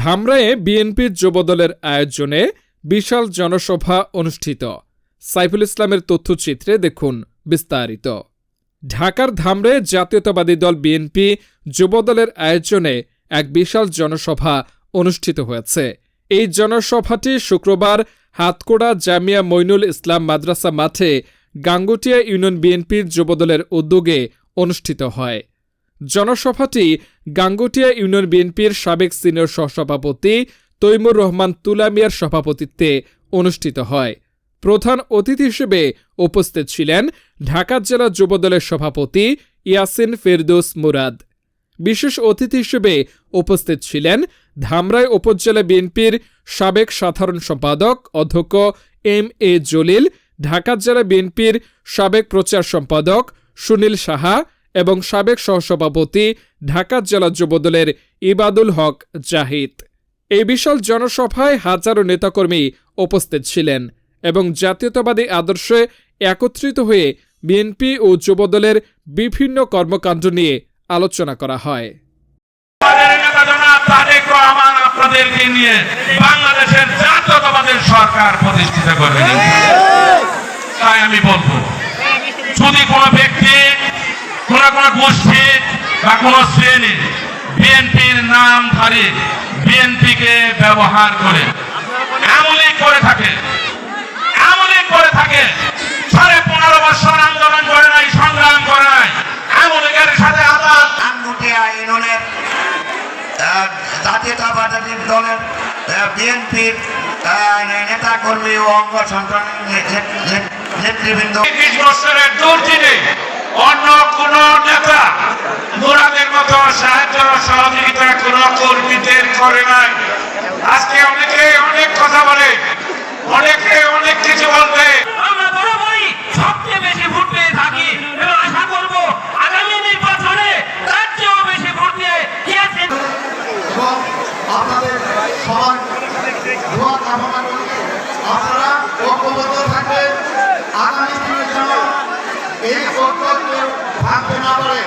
ধামরায়ে বিএনপির যুবদলের আয়োজনে বিশাল জনসভা অনুষ্ঠিত। সাইফুল ইসলামের তথ্যচিত্রে দেখুন বিস্তারিত। ঢাকার ধামরে জাতীয়তাবাদী দল বিএনপি যুবদলের আয়োজনে এক বিশাল জনসভা অনুষ্ঠিত হয়েছে। এই জনসভাটি শুক্রবার হাতকোড়া জামিয়া মইনুল ইসলাম মাদ্রাসা মাঠে গাঙ্গুটিয়া ইউনিয়ন বিএনপির যুবদলের উদ্যোগে অনুষ্ঠিত হয়। জনসভাটি গাঙ্গুটিয়া ইউনিয়ন বিএনপির সাবেক সিনিয়র সহসভাপতি তৈমুর রহমান তুলামিয়ার সভাপতিত্বে অনুষ্ঠিত হয়। প্রধান অতিথি হিসেবে উপস্থিত ছিলেন ঢাকা জেলা যুবদলের সভাপতি ইয়াসিন ফেরদৌস মুরাদ। বিশেষ অতিথি হিসেবে উপস্থিত ছিলেন ধামরাই উপজেলা বিএনপির সাবেক সাধারণ সম্পাদক অধ্যক্ষ এম এ জলিল, ঢাকা জেলা বিএনপির সাবেক প্রচার সম্পাদক সুনীল সাহা এবং সাবেক সহসভাপতি ঢাকা জেলা যুবদলের ইবাদুল হক জাহিদ। এই বিশাল জনসভায় হাজারো নেতাকর্মী উপস্থিত ছিলেন এবং জাতীয়তাবাদী আদর্শে একত্রিত হয়ে বিএনপি ও যুবদলের বিভিন্ন কর্মকাণ্ড নিয়ে আলোচনা করা হয়। বাংলাদেশের জাতীয়তাবাদের সরকার প্রতিষ্ঠিত করবেন। কোন কোন গোষ্ঠী বা কোন শ্রেণি বিএনপির নাম ধারে বিএনপিকে ব্যবহার করে এমনই করে থাকে এমনই করে থাকে সাড়ে পনেরো বছর আন্দোলন করে নাই সংগ্রাম করে নাই সাথে আঙ্গুটিয়া জাতীয়তাবাদী দলের বিএনপির নেতা কর্মী ও অঙ্গ সংগঠন নেতৃবৃন্দ। বছরের দুর্দিনে অন্য কোন নেতা মুরাদের মতো সাহায্য সহযোগিতা কোন কর্মীদের করে নাই। আজকে অনেকে অনেক কথা বলে অনেকে অনেক কিছু বলবে। আমরা সবচেয়ে বেশি ভোট পেয়ে থাকি এবং আশা করব আগামী নির্বাচনে তার চেয়েও বেশি ভোট দিয়ে আপনাদের সবার দোয়া কামনা করি আপনারা ঐক্যবদ্ধ থাকবেন। আগামী দিনের জন্য এই কেউ ভাঙতে না পারে